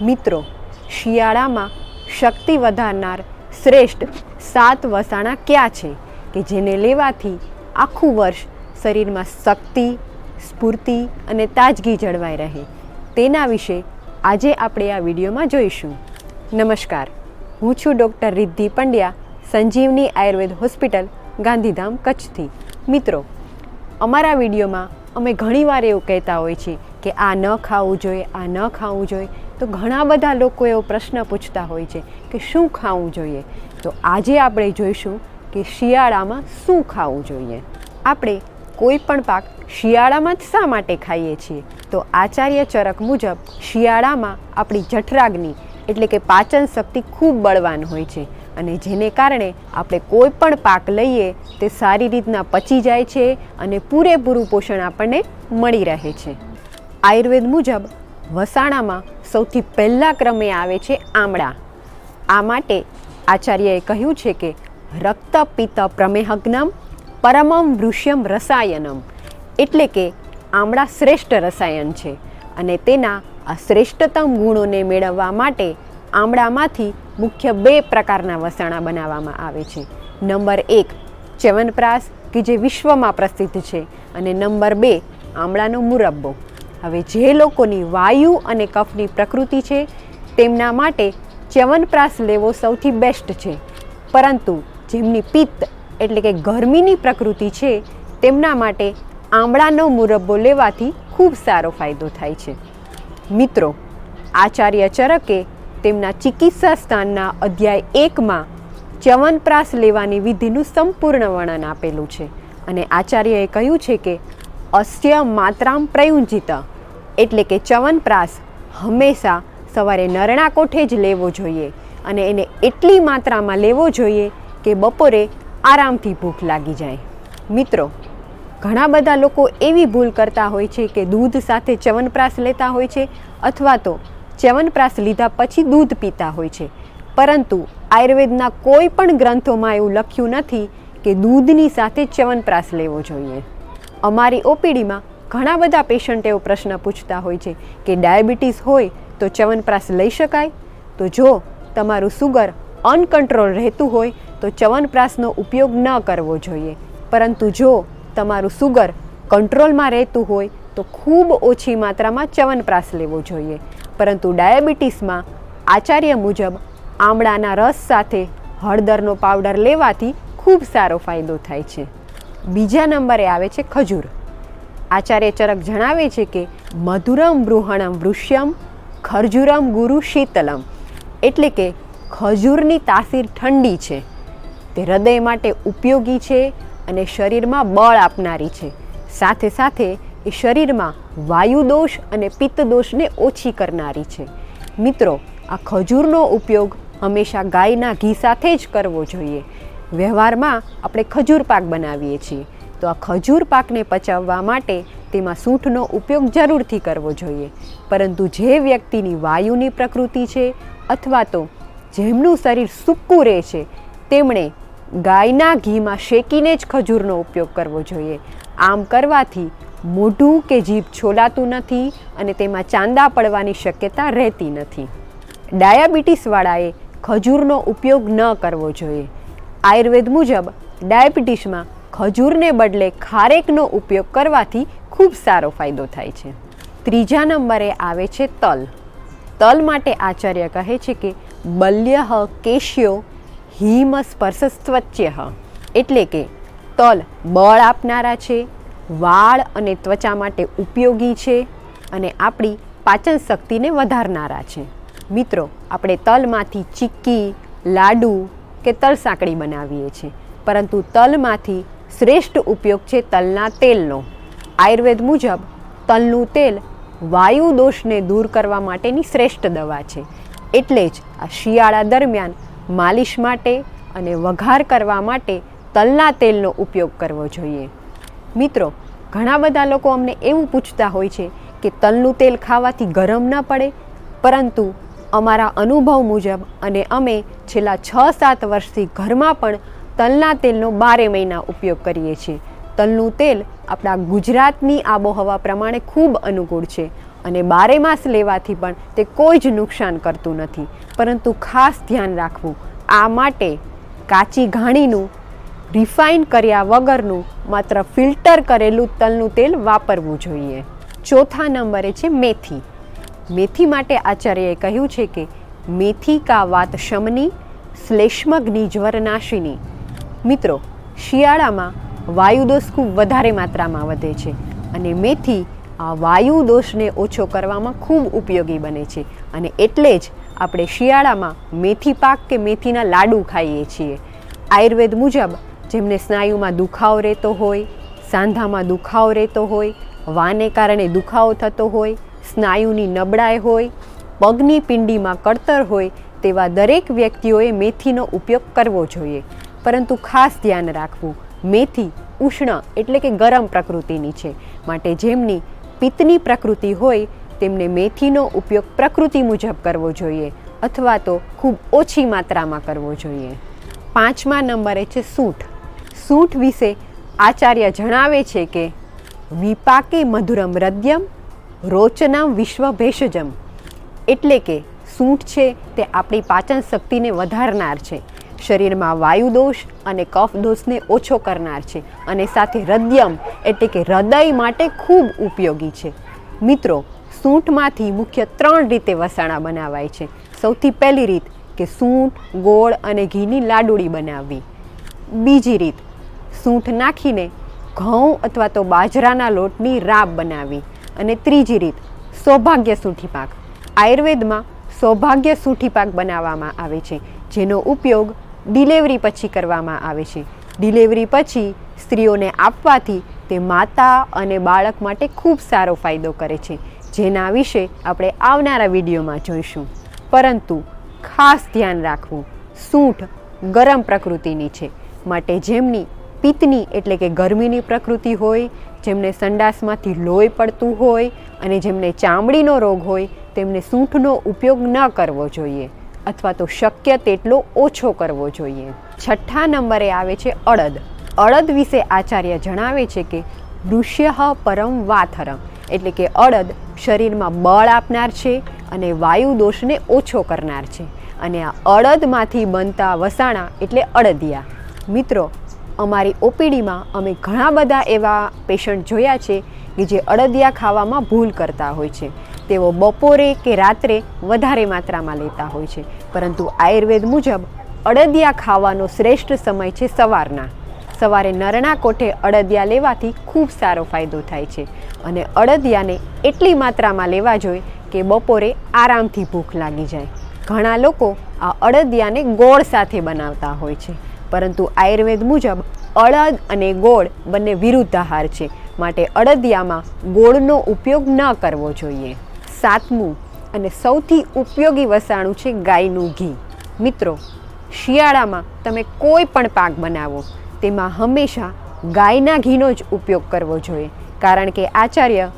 મિત્રો, શિયાળામાં શક્તિ વધારનાર શ્રેષ્ઠ સાત વસાણા ક્યાં છે કે જેને લેવાથી આખું વર્ષ શરીરમાં શક્તિ, સ્ફૂર્તિ અને તાજગી જળવાઈ રહે? તેના વિશે આજે આપણે આ વિડીયોમાં જોઈશું. નમસ્કાર, હું છું ડૉક્ટર રિદ્ધિ પંડ્યા, સંજીવની આયુર્વેદ હોસ્પિટલ, ગાંધીધામ, કચ્છથી. મિત્રો, અમારા વિડીયોમાં અમે ઘણીવાર એવું કહેતા હોય છે કે આ ન ખાવું જોઈએ, આ ન ખાવું જોઈએ. તો ઘણા બધા લોકો એવો પ્રશ્ન પૂછતા હોય છે કે શું ખાવું જોઈએ? તો આજે આપણે જોઈશું કે શિયાળામાં શું ખાવું જોઈએ. આપણે કોઈ પણ પાક શિયાળામાં જ શા માટે ખાઈએ છીએ? તો આચાર્ય ચરક મુજબ શિયાળામાં આપણી જઠરાગ્નિ એટલે કે પાચન શક્તિ ખૂબ બળવાન હોય છે અને જેને કારણે આપણે કોઈ પણ પાક લઈએ તે સારી રીતના પચી જાય છે અને પૂરેપૂરું પોષણ આપણને મળી રહે છે. આયુર્વેદ મુજબ વસાણામાં સૌથી પહેલા ક્રમે આવે છે આમળા. આ માટે આચાર્યએ કહ્યું છે કે રક્ત પિત્ત પ્રમેહગ્નમ પરમમ વૃષ્યમ રસાયનમ એટલે કે આમળા શ્રેષ્ઠ રસાયન છે અને તેના આ શ્રેષ્ઠતમ ગુણોને મેળવવા માટે આમળામાંથી મુખ્ય બે પ્રકારના વસાણા બનાવવામાં આવે છે. નંબર એક ચ્યવનપ્રાસ કે જે વિશ્વમાં પ્રસિદ્ધ છે, અને નંબર બે આમળાનો મુરબ્બો. હવે જે લોકોની વાયુ અને કફની પ્રકૃતિ છે, તેમના માટે ચ્યવનપ્રાસ લેવો સૌથી બેસ્ટ છે. પરંતુ જેમની પિત્ત એટલે કે ગરમીની પ્રકૃતિ છે, તેમના માટે આમળાનો મુરબ્બો લેવાથી ખૂબ સારો ફાયદો થાય છે. મિત્રો, આચાર્ય ચરકે તેમના ચિકિત્સા સ્થાનના અધ્યાય એકમાં ચ્યવનપ્રાસ લેવાની વિધિનું સંપૂર્ણ વર્ણન આપેલું છે અને આચાર્યએ કહ્યું છે કે અસ્ય માત્રામ પ્રયુંજિત. એટલે કે ચવનપ્રાસ હંમેશા સવારે નરણા કોઠે જ લેવો જોઈએ અને એને એટલી માત્રામાં લેવો જોઈએ કે બપોરે આરામથી ભૂખ લાગી જાય. મિત્રો, ઘણા બધા લોકો એવી ભૂલ કરતા હોય છે કે દૂધ સાથે ચ્યવનપ્રાસ લેતા હોય છે અથવા તો ચ્યવનપ્રાશ લીધા પછી દૂધ પીતા હોય છે. પરંતુ આયુર્વેદના કોઈ પણ ગ્રંથોમાં એવું લખ્યું નથી કે દૂધની સાથે ચ્યવનપ્રાશ લેવો જોઈએ. અમારી ઓપીડીમાં ઘણા બધા પેશન્ટ એવો પ્રશ્ન પૂછતા હોય છે કે ડાયાબિટીસ હોય તો ચ્યવનપ્રાશ લઈ શકાય? તો જો તમારું સુગર અનકંટ્રોલ રહેતું હોય તો ચ્યવનપ્રાશનો ઉપયોગ ન કરવો જોઈએ. પરંતુ જો તમારું સુગર કંટ્રોલમાં રહેતું હોય તો ખૂબ ઓછી માત્રામાં ચ્યવનપ્રાશ લેવો જોઈએ. પરંતુ ડાયાબિટીસમાં આચાર્ય મુજબ આમળાના રસ સાથે હળદરનો પાવડર લેવાથી ખૂબ સારો ફાયદો થાય છે. બીજા નંબરે આવે છે ખજૂર. આચાર્ય ચરક જણાવે છે કે, મધુરમ બૃહણમ વૃષ્યમ, ખરજુરમ ગુરુ શીતલમ. એટલે કે, ખજૂરની તાસીર ઠંડી છે. તે હૃદય માટે ઉપયોગી છે અને શરીરમાં બળ આપનારી છે. સાથે સાથે, એ શરીરમાં વાયુ દોષ અને પિત્તદોષને ઓછી કરનારી છે. મિત્રો, આ ખજૂરનો ઉપયોગ હંમેશા ગાયના ઘી સાથે જ કરવો જોઈએ. વ્યવહારમાં આપણે ખજૂર પાક બનાવીએ છીએ. તો આ ખજૂર પાકને પચાવવા માટે તેમાં સૂંઠનો ઉપયોગ જરૂરથી કરવો જોઈએ. પરંતુ જે વ્યક્તિની વાયુની પ્રકૃતિ છે અથવા તો જેમનું શરીર સૂકું રહે છે, તેમણે ગાયના ઘીમાં શેકીને જ ખજૂરનો ઉપયોગ કરવો જોઈએ. આમ કરવાથી મોઢું કે જીભ છોલાતું નથી અને તેમાં ચાંદા પડવાની શક્યતા રહેતી નથી. ડાયાબિટીસવાળાએ ખજૂરનો ઉપયોગ ન કરવો જોઈએ. આયુર્વેદ મુજબ, ડાયાબિટીસમાં ખજૂરને બદલે ખારેકનો ઉપયોગ કરવાથી ખૂબ સારો ફાયદો થાય છે. ત્રીજા નંબરે આવે છે તલ. તલ માટે આચાર્ય કહે છે કે, બલ્ય કેશ્યો હિમ સ્પર્શસ્ત્વચ્ય. એટલે કે, તલ બળ આપનારા છે, વાળ અને ત્વચા માટે ઉપયોગી છે અને આપણી પાચન શક્તિને વધારનારા છે. મિત્રો, આપણે તલમાંથી ચીક્કી, લાડુ કે તલ સાંકળી બનાવીએ છીએ. પરંતુ તલમાંથી શ્રેષ્ઠ ઉપયોગ છે તલના તેલનો. આયુર્વેદ મુજબ, તલનું તેલ વાયુ દોષને દૂર કરવા માટેની શ્રેષ્ઠ દવા છે. એટલે જ આ શિયાળા દરમિયાન માલિશ માટે અને વઘાર કરવા માટે તલના તેલનો ઉપયોગ કરવો જોઈએ. મિત્રો, ઘણા બધા લોકો અમને એવું પૂછતા હોય છે કે તલનું તેલ ખાવાથી ગરમ ન પડે, પરંતુ અમારા અનુભવ મુજબ અને અમે છેલ્લા છ સાત વર્ષથી ઘરમાં પણ તલના તેલનો બારે મહિના ઉપયોગ કરીએ છીએ. તલનું તેલ આપણા ગુજરાતની આબોહવા પ્રમાણે ખૂબ અનુકૂળ છે અને બારે માસ લેવાથી પણ તે કોઈ જ નુકસાન કરતું નથી. પરંતુ ખાસ ધ્યાન રાખવું, આ માટે કાચી ઘાણીનું રિફાઇન કર્યા વગરનું માત્ર ફિલ્ટર કરેલું તલનું તેલ વાપરવું જોઈએ. ચોથા નંબરે છે મેથી. મેથી માટે આચાર્યએ કહ્યું છે કે મેથી કા વાત શમની શ્લેષ્મગ્નિ જ્વરનાશિની મિત્રો, શિયાળામાં વાયુદોષ ખૂબ વધારે માત્રામાં વધે છે અને મેથી આ વાયુ દોષને ઓછો કરવામાં ખૂબ ઉપયોગી બને છે. અને એટલે જ આપણે શિયાળામાં મેથી પાક કે મેથીના લાડુ ખાઈએ છીએ. આયુર્વેદ મુજબ જેમને સ્નાયુમાં દુખાવો રહેતો હોય, સાંધામાં દુખાવો રહેતો હોય, વાને કારણે દુખાવો થતો હોય સ્નાયુની નબળાઈ હોય, પગની પિંડીમાં કળતર હોય તેવા દરેક વ્યક્તિઓએ મેથીનો ઉપયોગ કરવો જોઈએ. પરંતુ ખાસ ધ્યાન રાખવું, મેથી ઉષ્ણ એટલે કે ગરમ પ્રકૃતિની છે. માટે જેમની પિત્તની પ્રકૃતિ હોય, તેમને મેથીનો ઉપયોગ પ્રકૃતિ મુજબ કરવો જોઈએ અથવા તો ખૂબ ઓછી માત્રામાં કરવો જોઈએ. પાંચમા નંબરે છે સૂંઠ. સૂંઠ વિશે આચાર્ય જણાવે છે કે, વિપાકે મધુરમ હૃદયમ રોચનમ વિશ્વ ભેષજમ એટલે કે સૂંઠ છે તે આપણી પાચન શક્તિને વધારનાર છે. શરીરમાં વાયુ દોષ અને કફ દોષને ઓછો કરનાર છે અને સાથે હૃદયમ એટલે કે હૃદય માટે ખૂબ ઉપયોગી છે. મિત્રો, સૂંઠમાંથી મુખ્ય ત્રણ રીતે વસાણા બનાવાય છે. સૌથી પહેલી રીત કે સૂંઠ, ગોળ અને ઘીની લાડુળી બનાવવી. બીજી રીત, સૂંઠ નાખીને ઘઉં અથવા તો બાજરાના લોટની રાબ બનાવવી. અને ત્રીજી રીત, સૌભાગ્ય સૂઠી પાક. આયુર્વેદમાં સૌભાગ્ય સૂઠી પાક બનાવવામાં આવે છે, જેનો ઉપયોગ ડિલિવરી પછી કરવામાં આવે છે. ડિલિવરી પછી સ્ત્રીઓને આપવાથી તે માતા અને બાળક માટે ખૂબ સારો ફાયદો કરે છે. જેના વિશે આપણે આવનારા વિડીયોમાં જોઈશું. પરંતુ ખાસ ધ્યાન રાખવું, સૂંઠ ગરમ પ્રકૃતિની છે. માટે જેમની પિત્તની એટલે કે ગરમીની પ્રકૃતિ હોય જેમને સંડાસમાંથી લોહી પડતું હોય અને જેમને ચામડીનો રોગ હોય, તેમને સૂંઠનો ઉપયોગ ન કરવો જોઈએ અથવા તો શક્ય તેટલો ઓછો કરવો જોઈએ. છઠ્ઠા નંબરે આવે છે અડદ. અડદ વિશે આચાર્ય જણાવે છે કે વૃષ્ય પરમ વાથરમ. એટલે કે અડદ શરીરમાં બળ આપનાર છે અને વાયુ દોષને ઓછો કરનાર છે. અને આ અડદમાંથી બનતા વસાણા એટલે અડદિયા. મિત્રો અમારી ઓપીડીમાં અમે ઘણા બધા એવા પેશન્ટ જોયા છે કે જે અડદિયા ખાવામાં ભૂલ કરતા હોય છે. તેઓ બપોરે કે રાત્રે વધારે માત્રામાં લેતા હોય છે. પરંતુ આયુર્વેદ મુજબ અડદિયા ખાવાનો શ્રેષ્ઠ સમય છે સવારના. સવારે નરણા કોઠે અડદિયા લેવાથી ખૂબ સારો ફાયદો થાય છે. અને અડદિયાને એટલી માત્રામાં લેવા જોઈએ કે બપોરે આરામથી ભૂખ લાગી જાય. ઘણા લોકો આ અડદિયાને ગોળ સાથે બનાવતા હોય છે. પરંતુ આયુર્વેદ મુજબ અડદ અને ગોળ બંને વિરુદ્ધ આહાર છે. માટે અડદિયામાં ગોળનો ઉપયોગ ન કરવો જોઈએ. સાતમું અને સૌથી ઉપયોગી વસાણું છે ગાયનું ઘી. મિત્રો, શિયાળામાં તમે કોઈ પણ પાક બનાવો, તેમાં હંમેશા ગાયના ઘીનો જ ઉપયોગ કરવો જોઈએ. કારણ કે આચાર્ય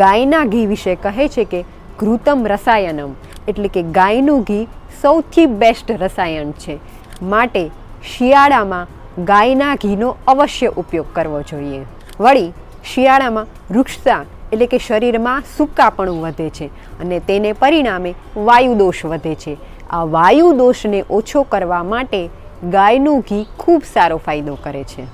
ગાયના ઘી વિશે કહે છે કે ઘૃતમ રસાયનમ, એટલે કે ગાયનું ઘી સૌથી બેસ્ટ રસાયણ છે. માટે શિયાળામાં ગાયના ઘીનો અવશ્ય ઉપયોગ કરવો જોઈએ. વળી, શિયાળામાં વૃક્ષતા એટલે કે શરીરમાં સૂકાપણું વધે છે અને તેને પરિણામે વાયુદોષ વધે છે. આ વાયુ દોષને ઓછો કરવા માટે ગાયનું ઘી ખૂબ સારો ફાયદો કરે છે.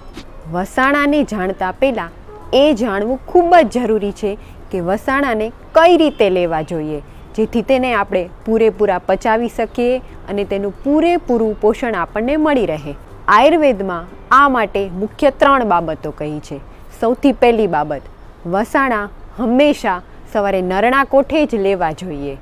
વસાણાને જાણતા પહેલાં એ જાણવું ખૂબ જ જરૂરી છે કે વસાણાને કઈ રીતે લેવા જોઈએ. જેથી તેને આપણે પૂરેપૂરા પચાવી શકીએ અને તેનું પૂરેપૂરું પોષણ આપણને મળી રહે. આયુર્વેદમાં આ માટે મુખ્ય ત્રણ બાબતો કહી છે. સૌથી પહેલી બાબત, વસાણા હંમેશા સવારે નરણા કોઠે જ લેવા જોઈએ.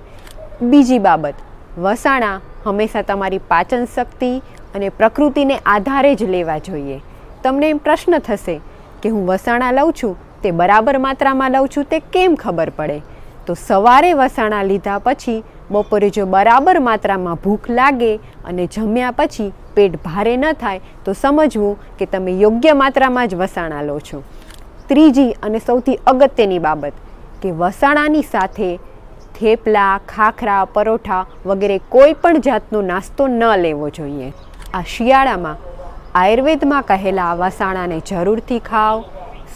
બીજી બાબત, વસાણા હંમેશા તમારી પાચન શક્તિ અને પ્રકૃતિને આધારે જ લેવા જોઈએ. તમને એમ પ્રશ્ન થશે કે હું વસાણા લઉં છું, તે બરાબર માત્રામાં લઉં છું, તે કેમ ખબર પડે? તો સવારે વસાણા લીધા પછી બપોરે જો બરાબર માત્રામાં ભૂખ લાગે અને જમ્યા પછી પેટ ભારે ન થાય, તો સમજવું કે તમે યોગ્ય માત્રામાં જ વસાણા લો છો. ત્રીજી અને સૌથી અગત્યની બાબત કે વસાણાની સાથે થેપલા, ખાખરા, પરોઠા વગેરે કોઈ પણ જાતનો નાસ્તો ન લેવો જોઈએ. આ શિયાળામાં આયુર્વેદમાં કહેલા વસાણાને જરૂરથી ખાઓ,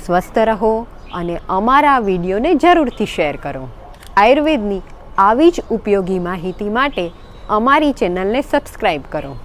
સ્વસ્થ રહો અને અમારા વિડીયોને જરૂરથી શેર કરો. આયુર્વેદની આવી જ ઉપયોગી માહિતી માટે અમારી ચેનલને સબસ્ક્રાઈબ કરો.